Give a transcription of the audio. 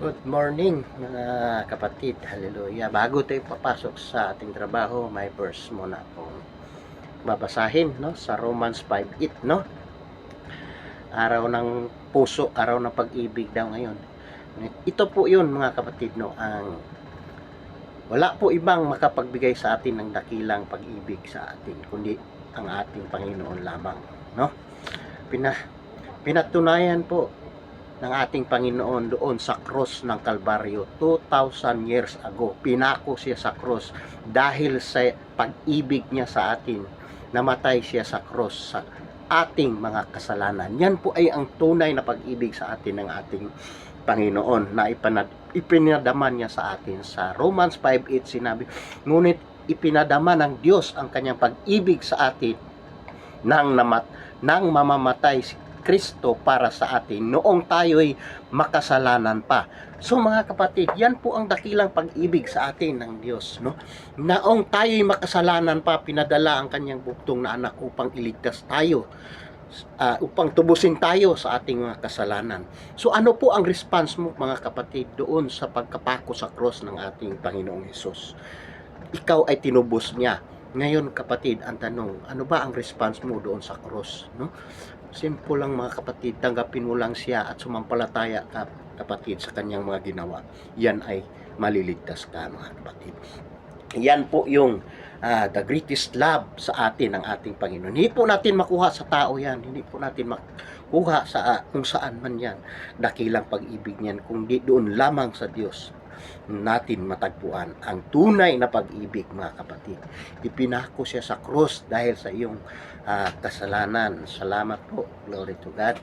Good morning mga kapatid. Hallelujah. Bago tayo papasok sa ating trabaho, may verse muna akong babasahin no sa Romans 5:8 no. Araw ng puso, araw ng pag-ibig daw ngayon. Ito po 'yun mga kapatid no ang wala po ibang makapagbigay sa atin ng dakilang pag-ibig sa atin kundi ang ating Panginoon lamang no. Pina, pinatunayan po ng ating Panginoon doon sa cross ng Kalbaryo 2,000 years ago. Pinako siya sa cross dahil sa pag-ibig niya sa atin. Namatay siya sa cross sa ating mga kasalanan. Yan po ay ang tunay na pag-ibig sa atin ng ating Panginoon na ipanad, ipinadaman niya sa atin. Sa Romans 5.8 sinabi, ngunit ipinadama ng Diyos ang kanyang pag-ibig sa atin nang namat nang mamamatay si Kristo para sa atin noong tayo'y makasalanan pa. So mga kapatid, yan po ang dakilang pag-ibig sa atin ng Diyos, no? Naong tayo'y makasalanan pa, pinadala ang kanyang buktong na anak upang iligtas tayo, ah, upang tubusin tayo sa ating mga kasalanan. So ano po ang response mo mga kapatid doon sa pagkapako sa cross ng ating Panginoong Hesus? Ikaw ay tinubos niya. Ngayon kapatid, ang tanong, ano ba ang response mo doon sa cross, no? Simple lang mga kapatid, tanggapin mo lang siya at sumampalataya ka kapatid sa kanyang mga ginawa. Yan ay maliligtas ka mga kapatid. Yan po yung ah, the greatest love sa atin ng ating Panginoon. Hindi po natin makuha sa tao yan. Hindi po natin makuha sa ah, kung saan man yan. Dakilang pag-ibig niyan kung di doon lamang sa Diyos natin matagpuan ang tunay na pag-ibig mga kapatid. Ipinako siya sa cross dahil sa iyong ah, kasalanan. Salamat po. Glory to God.